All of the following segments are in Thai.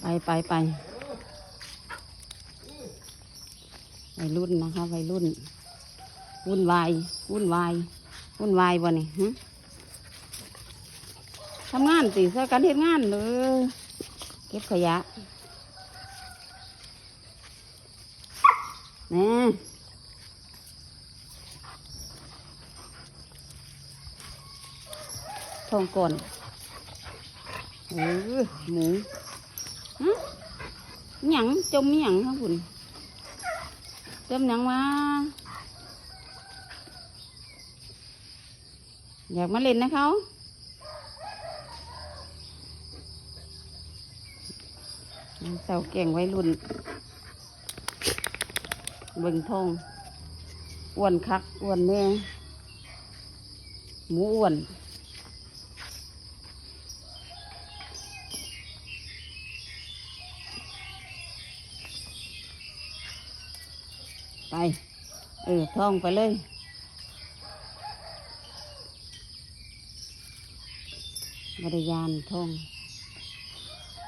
ไปไปไปวัยรุ่นนะคะวัยรุ่น วุ่นวายวุ่นวายวุ่นวายบ่นี่ฮะทำงานสิเสกันเฮ็ดงานเลยเก็บขยะแหน่ทองก่อนเออหมู หยังจมหยังครับคุณจมหยังมาอยากมาเล่นนะเขาเสาเก่งไว้รุ่น เบิ่งทองอ้วนคักอ้วนแน่หมูอ้วน ไป เออท่องไปเลย บริยานท่อง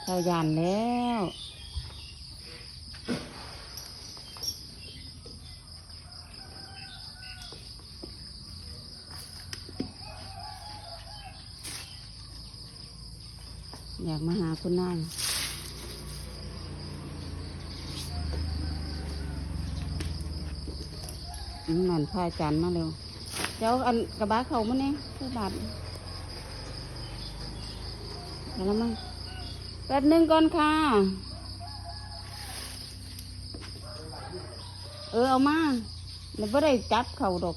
เข้ายานแล้วอยากมาหาคุณนายอืม นั่นพาจันมาเร็ว เจ้าอันกระบะเขามาเนี่ยใส่บาทแล้วมั้งแป๊บหนึงก่อนค่ะ เออเอามาเดี๋ยวไม่ได้จับเขาดอก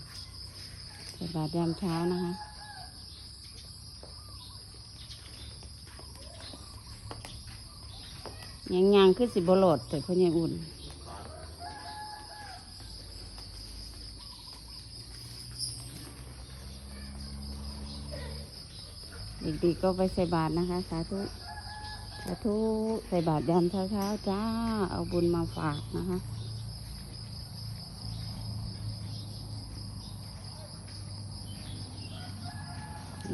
ใส่บาทยามเช้านะคะยังยังคือสิบโลดแต่เขายังอุ่นเด็กๆก็ไปใส่บาตรนะคะ สาธุ สาธุ ใส่บาตรยามเช้าๆจ้า เอาบุญมาฝากนะคะ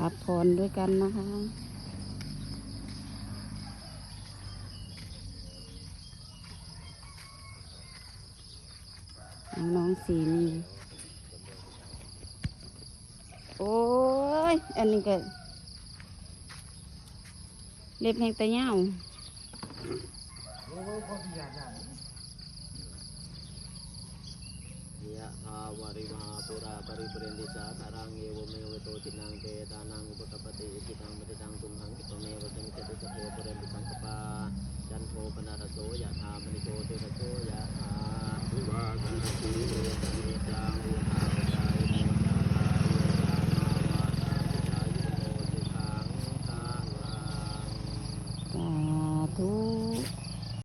รับพรด้วยกันนะคะน้องสีมีโอ้ย อันนี้ก็เล็บแห่งตะเงา ยะภาวริมหาปุราปริปุเรนติสาคารังเอวเมวะโตจินังเตตานังอุปกปปติอิจิตังปฏิตังตุมหังกิปะเมวะสมิจตุสพเพปุเรนติสังกปาจันโทปนารโสยะธามณิโตเตระโสยะธาวิวาสันติโยตันติตังอุทา